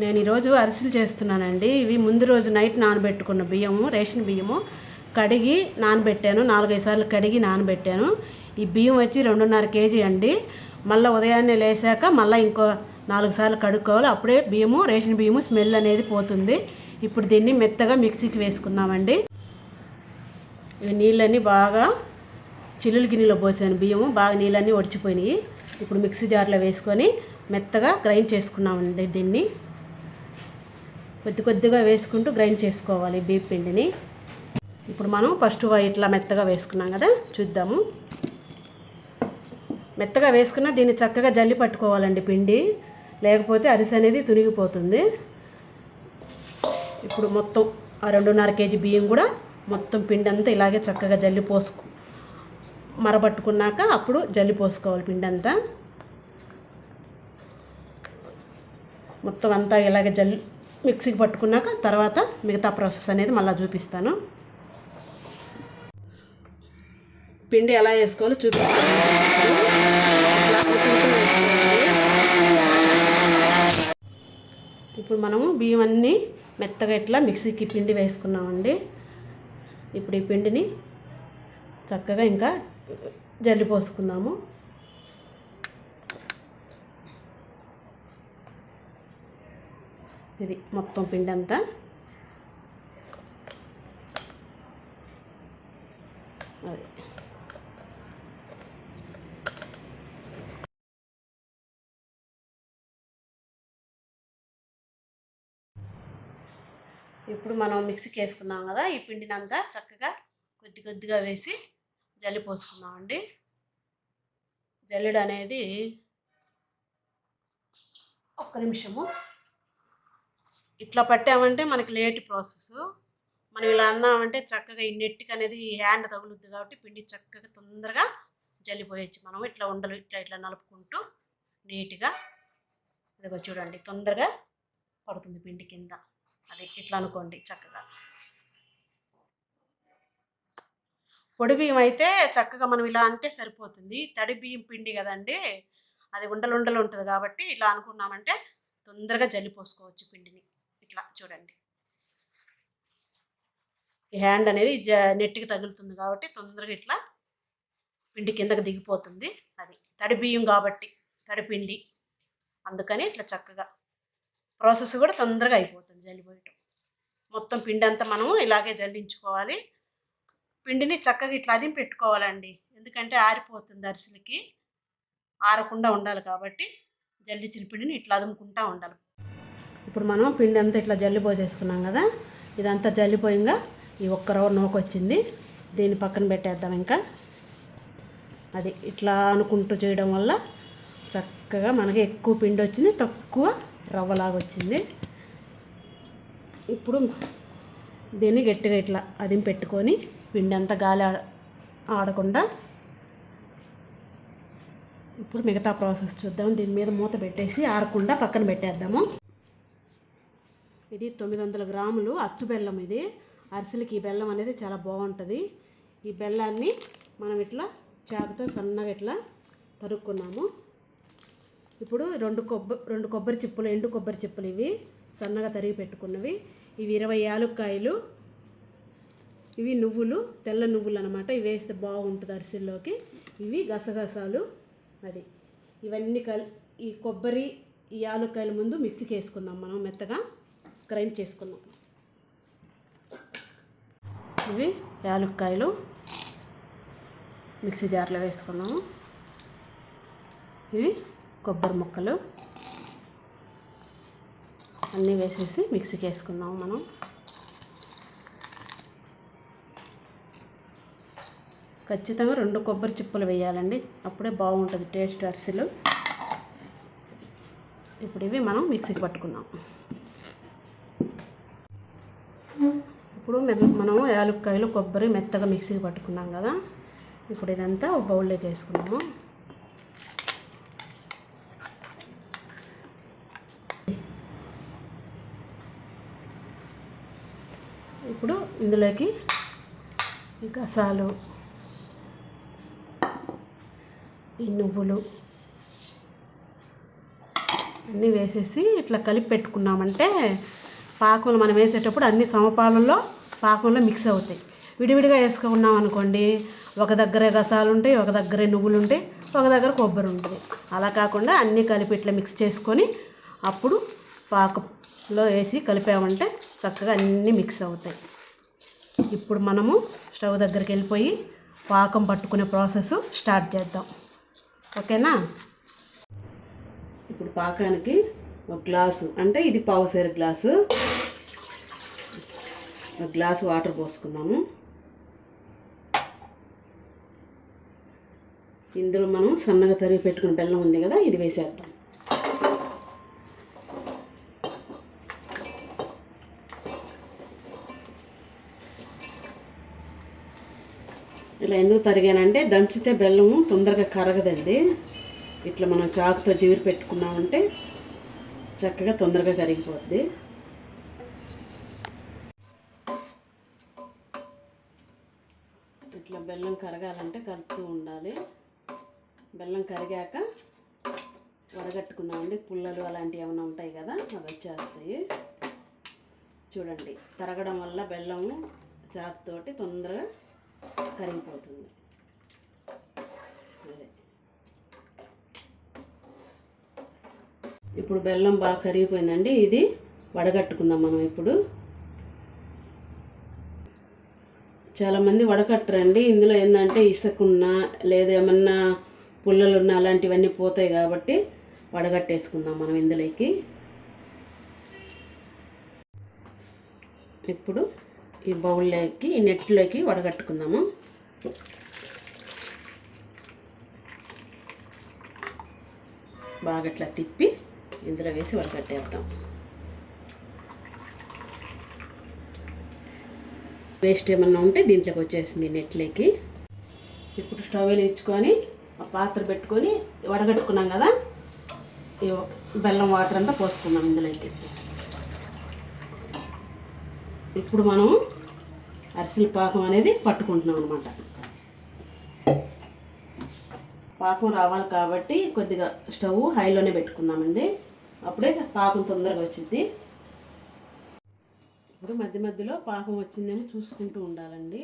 నేను ఈరోజు అరిసెలు చేస్తున్నానండి. ఇవి ముందు రోజు నైట్ నానబెట్టుకున్న బియ్యము రేషన్ బియ్యము కడిగి నానబెట్టాను. నాలుగైదు సార్లు కడిగి నానబెట్టాను. ఈ బియ్యం వచ్చి రెండున్నర కేజీ అండి. మళ్ళీ ఉదయాన్నే లేసాక మళ్ళీ ఇంకో నాలుగు సార్లు కడుక్కోవాలి. అప్పుడే బియ్యము రేషన్ బియ్యము స్మెల్ అనేది పోతుంది. ఇప్పుడు దీన్ని మెత్తగా మిక్సీకి వేసుకుందామండి. ఇవి నీళ్ళన్నీ బాగా చిల్లులు గిన్నెలో పోసాను బియ్యము. బాగా నీళ్ళన్నీ ఒడిచిపోయినాయి. ఇప్పుడు మిక్సీ జార్లో వేసుకొని మెత్తగా గ్రైండ్ చేసుకున్నామండి దీన్ని. కొద్ది కొద్దిగా వేసుకుంటూ గ్రైండ్ చేసుకోవాలి బీప్ పిండిని. ఇప్పుడు మనం ఫస్ట్ ఇట్లా మెత్తగా వేసుకున్నాం కదా చూద్దాము. మెత్తగా వేసుకున్న దీన్ని చక్కగా జల్లి పట్టుకోవాలండి పిండి. లేకపోతే అరిసె అనేది తునిగిపోతుంది. ఇప్పుడు మొత్తం ఆ రెండున్నర కేజీ బియ్యం కూడా మొత్తం పిండి అంతా ఇలాగే చక్కగా జల్లి పోసుకు మరబట్టుకున్నాక అప్పుడు జల్లి పోసుకోవాలి పిండి అంతా మొత్తం అంతా ఇలాగే జల్లి మిక్సీకి పట్టుకున్నాక తర్వాత మిగతా ప్రాసెస్ అనేది మళ్ళీ చూపిస్తాను. పిండి ఎలా వేసుకోవాలో చూపిస్తాను. ఇప్పుడు మనము బియ్యం అన్నీ మెత్తగా ఇట్లా మిక్సీకి పిండి వేసుకున్నామండి. ఇప్పుడు ఈ పిండిని చక్కగా ఇంకా జల్లి పోసుకుందాము ఇది మొత్తం పిండి అంతా అది. ఇప్పుడు మనం మిక్సీకి వేసుకున్నాం కదా ఈ పిండిని అంతా చక్కగా కొద్ది కొద్దిగా వేసి జల్లి పోసుకుందామండి. జల్లెడ అనేది ఒక్క నిమిషము ఇట్లా పట్టామంటే మనకి లేట్ ప్రాసెస్. మనం ఇలా అన్నామంటే చక్కగా ఈ నెట్కి అనేది హ్యాండ్ తగులుద్ది కాబట్టి పిండి చక్కగా తొందరగా జల్లిపోయచ్చు మనం. ఇట్లా ఉండలు ఇట్లా ఇట్లా నలుపుకుంటూ నీట్గా ఇదిగో చూడండి తొందరగా పడుతుంది పిండి కింద. అది ఇట్లా అనుకోండి చక్కగా. పొడి బియ్యం అయితే చక్కగా మనం ఇలా అంటే సరిపోతుంది. తడి బియ్యం పిండి కదండి అది ఉండలు ఉండలు ఉంటుంది కాబట్టి ఇలా అనుకున్నామంటే తొందరగా జల్లిపోసుకోవచ్చు పిండిని. ఇట్లా చూడండి. ఈ హ్యాండ్ అనేది జ నెట్కి తగులుతుంది కాబట్టి తొందరగా ఇట్లా పిండి కిందకి దిగిపోతుంది అది. తడి బియ్యం కాబట్టి తడి పిండి. అందుకని ఇట్లా చక్కగా ప్రాసెస్ కూడా తొందరగా అయిపోతుంది జల్లిపోయటం. మొత్తం పిండి అంతా మనము ఇలాగే జల్లించుకోవాలి. పిండిని చక్కగా ఇట్లా అదిం పెట్టుకోవాలండి. ఎందుకంటే ఆరిపోతుంది అరిసెలకి. ఆరకుండా ఉండాలి కాబట్టి జల్లించిన పిండిని ఇట్లా అదుముకుంటూ ఉండాలి. ఇప్పుడు మనం పిండి అంతా ఇట్లా జల్లి పోసేసుకున్నాం కదా ఇదంతా జల్లిపోయింగా ఈ ఒక్క రవ్వ నూకొచ్చింది. దీన్ని పక్కన పెట్టేద్దాం ఇంకా. అది ఇట్లా అనుకుంటూ చేయడం వల్ల చక్కగా మనకి ఎక్కువ పిండి వచ్చింది తక్కువ రవ్వలాగా వచ్చింది. ఇప్పుడు దీన్ని గట్టిగా ఇట్లా అది పెట్టుకొని పిండి అంతా గాలి ఆడ- ఆడకుండా ఇప్పుడు మిగతా ప్రాసెస్ చూద్దాం. దీని మీద మూత పెట్టేసి ఆరకుండా పక్కన పెట్టేద్దాము. ఇది తొమ్మిది వందల గ్రాములు అచ్చు బెల్లం ఇది. అరిసెలకి ఈ బెల్లం అనేది చాలా బాగుంటుంది. ఈ బెల్లాన్ని మనం ఇట్లా చాకుతో సన్నగా ఇట్లా తరుక్కున్నాము. ఇప్పుడు రెండు కొబ్బరి రెండు కొబ్బరి చిప్పలు ఎండు కొబ్బరి చిప్పలు ఇవి సన్నగా తరిగి పెట్టుకున్నవి. ఇవి ఇరవై యాలుక్కాయలు. ఇవి నువ్వులు తెల్ల నువ్వులు అనమాట ఇవి వేస్తే బాగుంటుంది అరిసెల్లోకి. ఇవి గసగసాలు అది. ఇవన్నీ కల్ ఈ కొబ్బరి ఈ యాలుక్కాయల ముందు మిక్సీకి వేసుకుందాం మనం మెత్తగా. గ్రైండ్ చేసుకున్నాం. ఇవి యాలుక్కాయలు. మిక్సీ జార్లో వేసుకున్నాము. ఇవి కొబ్బరి ముక్కలు. అన్నీ వేసేసి మిక్సీకి వేసుకున్నాము మనం. ఖచ్చితంగా రెండు కొబ్బరి చిప్పలు వేయాలండి. అప్పుడే బాగుంటుంది టేస్ట్ అరిసెలు. ఇప్పుడు ఇవి మనం మిక్సీకి పట్టుకుందాం. ఇప్పుడు మనం యాలుక్కాయలు కొబ్బరి మెత్తగా మిక్సీకి పట్టుకున్నాం కదా. ఇప్పుడు ఇదంతా ఒక బౌల్లోకి వేసుకున్నాము. ఇప్పుడు ఇందులోకి గసాలు ఈ నువ్వులు అన్నీ వేసేసి ఇట్లా కలిపి పెట్టుకున్నామంటే పాకంలో మనం వేసేటప్పుడు అన్ని సమపాలలో పాకంలో మిక్స్ అవుతాయి. విడివిడిగా వేసుకున్నాం అనుకోండి ఒక దగ్గర రసాలు ఉంటాయి ఒక దగ్గరే నువ్వులు ఉంటాయి ఒక దగ్గర కొబ్బరి ఉంటుంది. అలా కాకుండా అన్నీ కలిపి ఇట్లా మిక్స్ చేసుకొని అప్పుడు పాకంలో వేసి కలిపామంటే చక్కగా అన్నీ మిక్స్ అవుతాయి. ఇప్పుడు మనము స్టవ్ దగ్గరికి వెళ్ళిపోయి పాకం పట్టుకునే ప్రాసెస్ స్టార్ట్ చేద్దాం. ఓకేనా? ఇప్పుడు పాకానికి ఒక గ్లాసు. అంటే ఇది పావుసేరు గ్లాసు. ఒక గ్లాసు వాటర్ పోసుకున్నాము. ఇందులో మనం సన్నగా తరిగి పెట్టుకున్న బెల్లం ఉంది కదా ఇది వేసేద్దాం. ఇలా ఎందుకు తరిగానంటే దంచితే బెల్లం తొందరగా కరగదండి. ఇట్లా మనం చాకుతో జీవిరి పెట్టుకున్నామంటే చక్కగా తొందరగా కరిగిపోద్ది. ఇట్లా బెల్లం కరగాలంటే కలుపుతూ ఉండాలి. బెల్లం కరిగాక వడగట్టుకున్నామండి పుల్లలు అలాంటివి ఏమైనా ఉంటాయి కదా అవి వచ్చేస్తాయి. చూడండి తరగడం వల్ల బెల్లం చాకుతోటి తొందరగా కరిగిపోతుంది. అదే. ఇప్పుడు బెల్లం బాగా కరిగిపోయిందండి. ఇది వడగట్టుకుందాం మనం ఇప్పుడు. చాలామంది వడకట్టరండి. ఇందులో ఏంటంటే ఇసుకున్నా లేదా ఏమన్నా పుల్లలున్నా అలాంటివన్నీ పోతాయి కాబట్టి వడగట్టేసుకుందాం మనం ఇందులోకి. ఇప్పుడు ఈ బౌల్లోకి ఈ నెట్లోకి వడగట్టుకుందాము. బాగా ఇట్లా తిప్పి ఇందులో వేసి వడగట్టేద్దాం వేస్ట్ ఏమన్నా ఉంటే దీంట్లోకి వచ్చేసింది నెట్లోకి. ఇప్పుడు స్టవ్ వెలిగించుకొని ఆ పాత్ర పెట్టుకొని వడగట్టుకున్నాం కదా బెల్లం వాటర్ అంతా పోసుకున్నాం ఇందులోకి ఇప్పుడు మనం అరిసెల పాకం అనేది పట్టుకుంటున్నాం అనమాట పాకం రావాలి కాబట్టి కొద్దిగా స్టవ్ హైలోనే పెట్టుకుందామండి. అప్పుడే పాకం తొందరగా వచ్చింది ఇప్పుడు మధ్య మధ్యలో పాకం వచ్చిందేమో చూసుకుంటూ ఉండాలండి.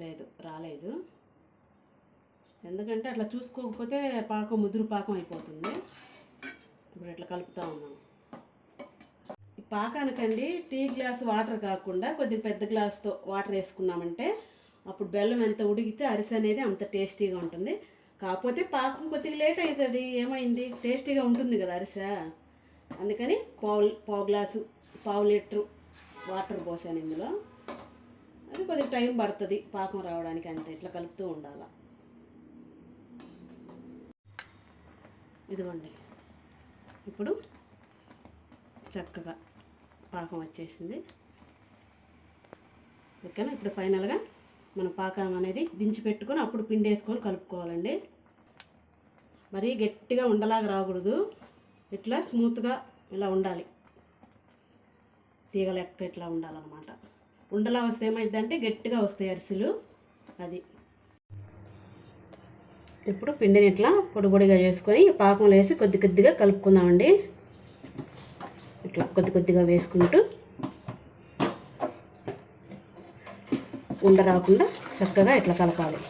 లేదు రాలేదు. ఎందుకంటే అట్లా చూసుకోకపోతే పాకం ముదురు పాకం అయిపోతుంది. ఇప్పుడు ఇట్లా కలుపుతూ ఉన్నాం? ఈ పాకానికండి టీ గ్లాస్ వాటర్ కాకుండా కొద్దిగా పెద్ద గ్లాస్తో వాటర్ వేసుకున్నామంటే అప్పుడు బెల్లం ఎంత ఉడికితే అరిసె అనేది అంత టేస్టీగా ఉంటుంది. కాకపోతే పాకం కొద్దిగా లేట్ అవుతుంది. ఏమైంది? టేస్టీగా ఉంటుంది కదా అరిసె. అందుకని పావు పావు గ్లాసు పావు లీటరు వాటర్ పోసాను ఇందులో. అది కొద్దిగా టైం పడుతుంది పాకం రావడానికి అంతే. ఇట్లా కలుపుతూ ఉండాలి. ఇదిగోండి. ఇప్పుడు చక్కగా పాకం వచ్చేసింది. ఓకేనా? ఇప్పుడు ఫైనల్గా మన పాకం అనేది దించి పెట్టుకొని అప్పుడు పిండి వేసుకొని కలుపుకోవాలండి. మరీ గట్టిగా ఉండలాగా రాకూడదు. ఇట్లా స్మూత్గా ఇలా ఉండాలి. తీగ లెక్క ఇట్లా ఉండాలన్నమాట. ఉండలా వస్తే ఏమైందంటే గట్టిగా వస్తాయి అరిసెలు. అది. ఇప్పుడు పిండిని ఇట్లా పొడి పొడిగా చేసుకొని పాకంలో వేసి కొద్ది కొద్దిగా కలుపుకుందామండి. ఇట్లా కొద్ది కొద్దిగా వేసుకుంటూ ఉండ రాకుండా చక్కగా ఇట్లా కలపాలి.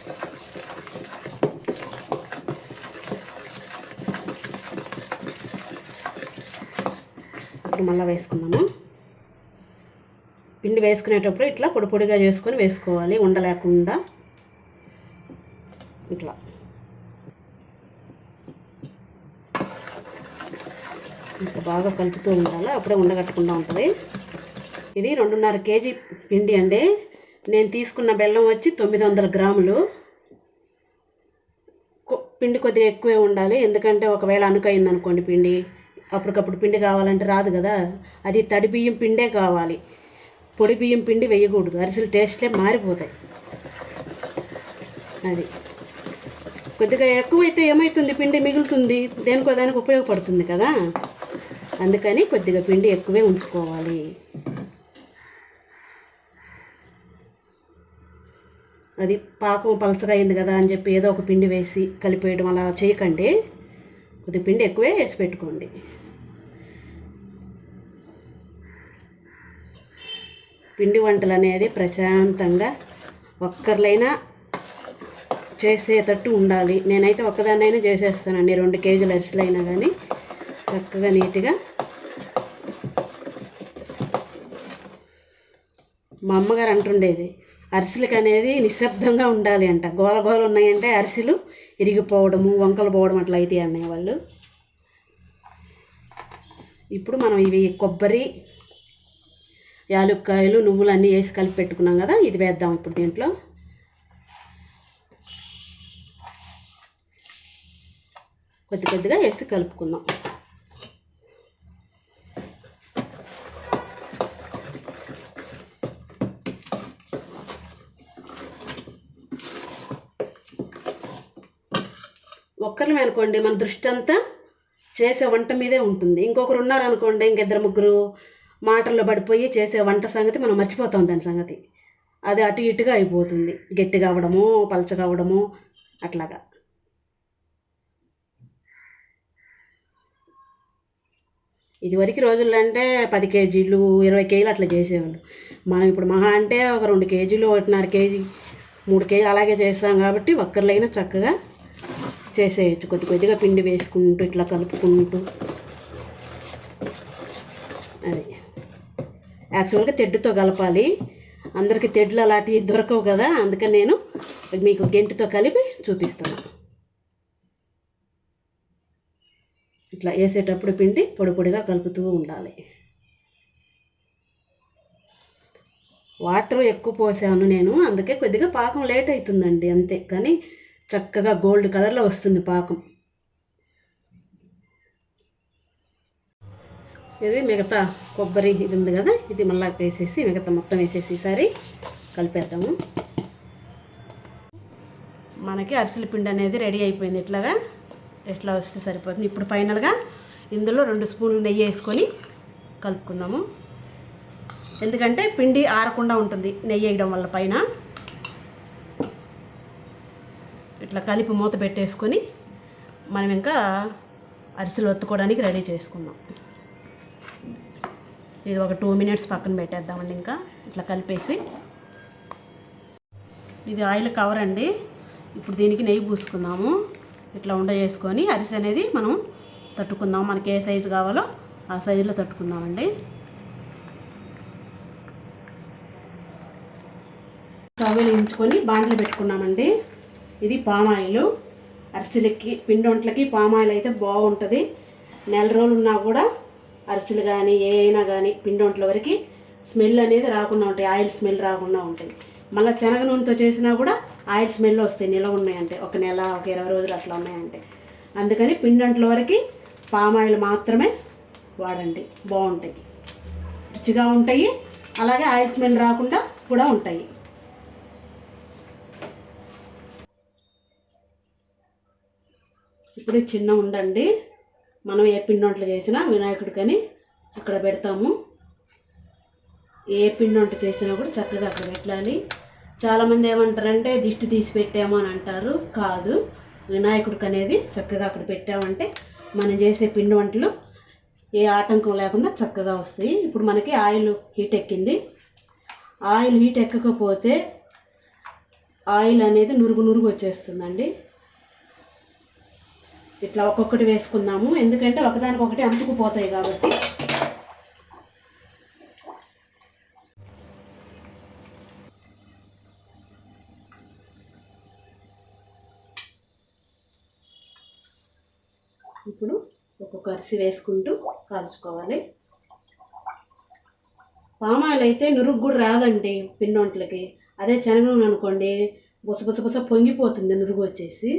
ఇప్పుడు మళ్ళీ వేసుకుందాము? పిండి వేసుకునేటప్పుడు ఇట్లా పొడి పొడిగా చేసుకొని వేసుకోవాలి ఉండలేకుండా. ఇట్లా. ఇంకా బాగా కలుపుతూ ఉండాలి? అప్పుడే ఉండగట్టకుండా ఉంటుంది. ఇది రెండున్నర కేజీ పిండి అండి. నేను తీసుకున్న బెల్లం వచ్చి తొమ్మిది వందల గ్రాములు. కొ- పిండి కొద్దిగా ఎక్కువే ఉండాలి. ఎందుకంటే ఒకవేళ అనుకయింది అనుకోండి పిండి. అప్పటికప్పుడు పిండి కావాలంటే రాదు కదా. అది తడి బియ్యం పిండే కావాలి. పొడి బియ్యం పిండి వేయకూడదు. అరిసెలు టేస్ట్లే మారిపోతాయి. అది. కొద్దిగా ఎక్కువైతే ఏమవుతుంది పిండి మిగులుతుంది. దేనికో దానికి ఉపయోగపడుతుంది కదా. అందుకని కొద్దిగా పిండి ఎక్కువే ఉంచుకోవాలి. అది పాకం పలచగా అయింది కదా అని చెప్పి ఏదో ఒక పిండి వేసి కలిపేయడం అలా చేయకండి. కొద్ది పిండి ఎక్కువే వేసి పెట్టుకోండి. పిండి వంటలు అనేది ప్రశాంతంగా ఒక్కర్లైనా చేసేటట్టు ఉండాలి. నేనైతే ఒక్కదాన్నైనా చేసేస్తానండి. రెండు కేజీల అరిసెలైనా కానీ చక్కగా నీట్గా. మా అమ్మగారు అంటుండేది అరిసెలకి అనేది నిశ్శబ్దంగా ఉండాలి అంట. గోల గోలు ఉన్నాయంటే అరిసెలు ఇరిగిపోవడము వంకలు పోవడం అట్లా అయితే అన్నయ్య వాళ్ళు. ఇప్పుడు మనం ఇవి కొబ్బరి యాలుక్కాయలు నువ్వులు అన్నీ వేసి కలిపి పెట్టుకున్నాం కదా ఇది వేద్దాం ఇప్పుడు దీంట్లో. కొద్ది కొద్దిగా వేసి కలుపుకుందాం. అనుకోండి మన దృష్టి అంతా చేసే వంట మీదే ఉంటుంది. ఇంకొకరు ఉన్నారనుకోండి ఇంకిద్దరు ముగ్గురు మాటల్లో పడిపోయి చేసే వంట సంగతి మనం మర్చిపోతాం దాని సంగతి. అది అటు ఇటుగా అయిపోతుంది. గట్టిగా కావడము పలచగా కావడము అట్లాగా. ఇదివరకు రోజుల్లో అంటే పది కేజీలు ఇరవై కేజీలు అట్లా చేసేవాళ్ళు. మనం ఇప్పుడు మహా అంటే ఒక రెండు కేజీలు ఒకటిన్నర కేజీ మూడు కేజీలు అలాగే చేస్తాం కాబట్టి ఒక్కరిలైనా చక్కగా చేసేయచ్చు. కొద్ది కొద్దిగా పిండి వేసుకుంటూ ఇట్లా కలుపుకుంటూ. అది. యాక్చువల్గా తెడ్డుతో కలపాలి. అందరికీ తెడ్లు అలాంటివి దొరకవు కదా అందుకని నేను మీకు గెంటితో కలిపి చూపిస్తాను. ఇట్లా వేసేటప్పుడు పిండి పొడి పొడిగా కలుపుతూ ఉండాలి. వాటర్ ఎక్కువ పోసాను నేను అందుకే కొద్దిగా పాకం లేట్ అవుతుందండి అంతే. కానీ చక్కగా గోల్డ్ కలర్లో వస్తుంది పాకం. ఇది మిగతా కొబ్బరి ఇది ఉంది కదా ఇది మళ్ళా వేసేసి మిగతా మొత్తం వేసేసి ఈసారి కలిపేద్దాము. మనకి అరిసెల పిండి అనేది రెడీ అయిపోయింది. ఇట్లాగా ఎట్లా వస్తే సరిపోతుంది? ఇప్పుడు ఫైనల్గా ఇందులో రెండు స్పూన్లు నెయ్యి వేసుకొని కలుపుకుందాము. ఎందుకంటే పిండి ఆరకుండా ఉంటుంది నెయ్యి వేయడం వల్ల పైన. ఇట్లా కలిపి మూత పెట్టేసుకొని మనం ఇంకా అరిసెలు ఒత్తుకోవడానికి రెడీ చేసుకుందాం. ఇది ఒక టూ మినిట్స్ పక్కన పెట్టేద్దామండి ఇంకా. ఇట్లా కలిపేసి. ఇది ఆయిల్ కవర్ అండి. ఇప్పుడు దీనికి నెయ్యి పూసుకుందాము. ఇట్లా ఉండ చేసుకొని అరిసె అనేది మనం తట్టుకుందాం. మనకి ఏ సైజు కావాలో ఆ సైజులో తట్టుకుందామండి. కవ్వలు ఉంచుకొని బాండ్లు పెట్టుకున్నామండి. ఇది పామాయిల్. అరిసెలకి పిండి వంటలకి పామాయిల్ అయితే బాగుంటుంది. నెల రోజులు ఉన్నా కూడా అరిసెలు కానీ ఏ అయినా కానీ పిండి వంటల వరకు స్మెల్ అనేది రాకుండా ఉంటాయి. ఆయిల్ స్మెల్ రాకుండా ఉంటాయి. మళ్ళీ శనగ నూనెతో చేసినా కూడా ఆయిల్ స్మెల్ వస్తాయి. నిలవ ఉన్నాయంటే. ఒక నెల ఒక ఇరవై రోజులు అట్లా ఉన్నాయంటే. అందుకని పిండి వంటల వరకు పామాయిల్ మాత్రమే వాడండి. బాగుంటాయి. రుచిగా ఉంటాయి. అలాగే ఆయిల్ స్మెల్ రాకుండా కూడా ఉంటాయి. ఇప్పుడు చిన్న ఉండండి. మనం ఏ పిండి వంటలు చేసినా వినాయకుడికని అక్కడ పెడతాము. ఏ పిండి వంట చేసినా కూడా చక్కగా అక్కడ పెట్టాలి. చాలామంది ఏమంటారంటే దిష్టి తీసి పెట్టాము అని అంటారు. కాదు. వినాయకుడికి అనేది చక్కగా అక్కడ పెట్టామంటే మనం చేసే పిండి వంటలు ఏ ఆటంకం లేకుండా చక్కగా వస్తాయి. ఇప్పుడు మనకి ఆయిల్ హీట్ ఎక్కింది. ఆయిల్ హీట్ ఎక్కకపోతే ఆయిల్ అనేది నురుగు నురుగు వచ్చేస్తుందండి. ఇట్లా ఒక్కొక్కటి వేసుకుందాము. ఎందుకంటే ఒకదానికొకటి అంటుకుపోతాయి కాబట్టి. ఇప్పుడు ఒక్కొక్క అరిసి వేసుకుంటూ కాల్చుకోవాలి. పామాయిల్ అయితే నురుగు కూడా రాదండి పిన్నొంట్లకి. అదే శనగ అనుకోండి బుసబుసబుస పొంగిపోతుంది నురుగు వచ్చేసి.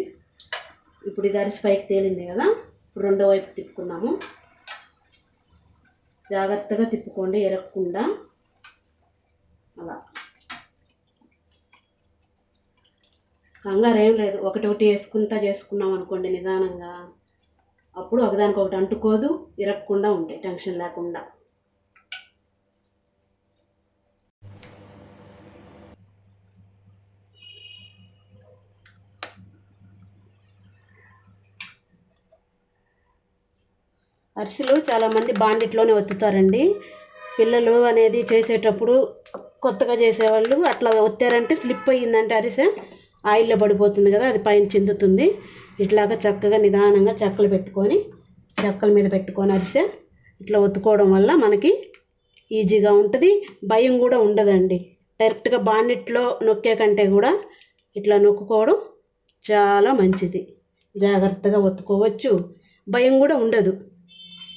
ఇప్పుడు ఇది అరిసి పైకి తేలింది కదా? ఇప్పుడు రెండో వైపు తిప్పుకున్నాము జాగ్రత్తగా తిప్పుకోండి ఎరగకుండా. అలా. కంగారు ఏం లేదు. ఒకటి ఒకటి వేసుకుంటా చేసుకున్నాం అనుకోండి నిదానంగా. అప్పుడు ఒకదానికొకటి అంటుకోదు ఇరగకుండా ఉంటాయి టెన్షన్ లేకుండా. అరిసెలు చాలామంది బాండిట్లోనే ఒత్తుతారండి. పిల్లలు అనేది చేసేటప్పుడు కొత్తగా చేసేవాళ్ళు అట్లా ఒత్తారంటే స్లిప్ అయ్యిందంటే అరిసె ఆయిల్లో పడిపోతుంది కదా అది పైన చెందుతుంది. ఇట్లాగా చక్కగా నిదానంగా చెక్కలు పెట్టుకొని చెక్కల మీద పెట్టుకొని అరిసె ఇట్లా ఒత్తుకోవడం వల్ల మనకి ఈజీగా ఉంటుంది. భయం కూడా ఉండదండి. డైరెక్ట్గా బాండిట్లో నొక్కే కంటే కూడా ఇట్లా నొక్కుకోవడం చాలా మంచిది. జాగ్రత్తగా ఒత్తుకోవచ్చు. భయం కూడా ఉండదు.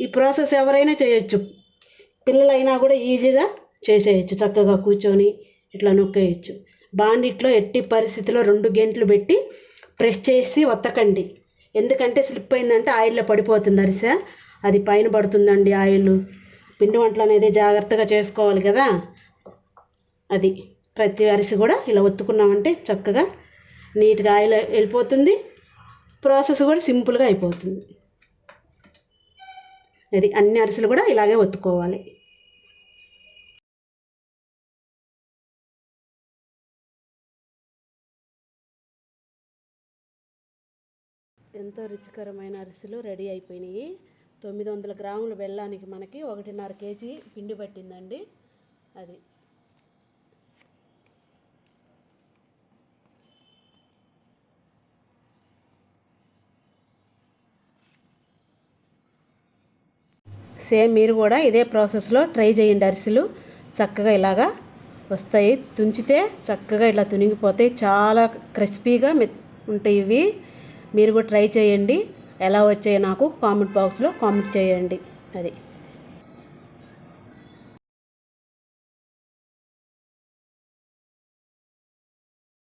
ఈ ప్రాసెస్ ఎవరైనా చేయొచ్చు. పిల్లలైనా కూడా ఈజీగా చేసేయచ్చు. చక్కగా కూర్చొని ఇట్లా నొక్కేయచ్చు. బాండిట్లో ఎట్టి పరిస్థితిలో రెండు గంటలు పెట్టి ప్రెస్ చేసి ఒత్తకండి. ఎందుకంటే స్లిప్ అయిందంటే ఆయిల్లో పడిపోతుంది అరిసె. అది పైన పడుతుందండి ఆయిల్. పిండి వంటలు అనేది జాగ్రత్తగా చేసుకోవాలి కదా. అది ప్రతి అరిసి కూడా ఇలా ఒత్తుకున్నామంటే చక్కగా నీట్గా ఆయిల్ వెళ్ళిపోతుంది. ప్రాసెస్ కూడా సింపుల్గా అయిపోతుంది. అది అన్ని అరిసెలు కూడా ఇలాగే ఒత్తుకోవాలి. ఎంతో రుచికరమైన అరిసెలు రెడీ అయిపోయినాయి. తొమ్మిది వందల గ్రాముల బెల్లానికి మనకి ఒకటిన్నర కేజీ పిండి పట్టిందండి. అది సేమ్ మీరు కూడా ఇదే ప్రాసెస్లో ట్రై చేయండి అరిసెలు. చక్కగా ఇలాగా వస్తాయి. తుంచితే చక్కగా ఇలా తునిగిపోతాయి. చాలా క్రిస్పీగా ఉంటాయి ఇవి. మీరు కూడా ట్రై చేయండి. ఎలా వచ్చాయి నాకు కామెంట్ బాక్స్లో కామెంట్ చేయండి. అది.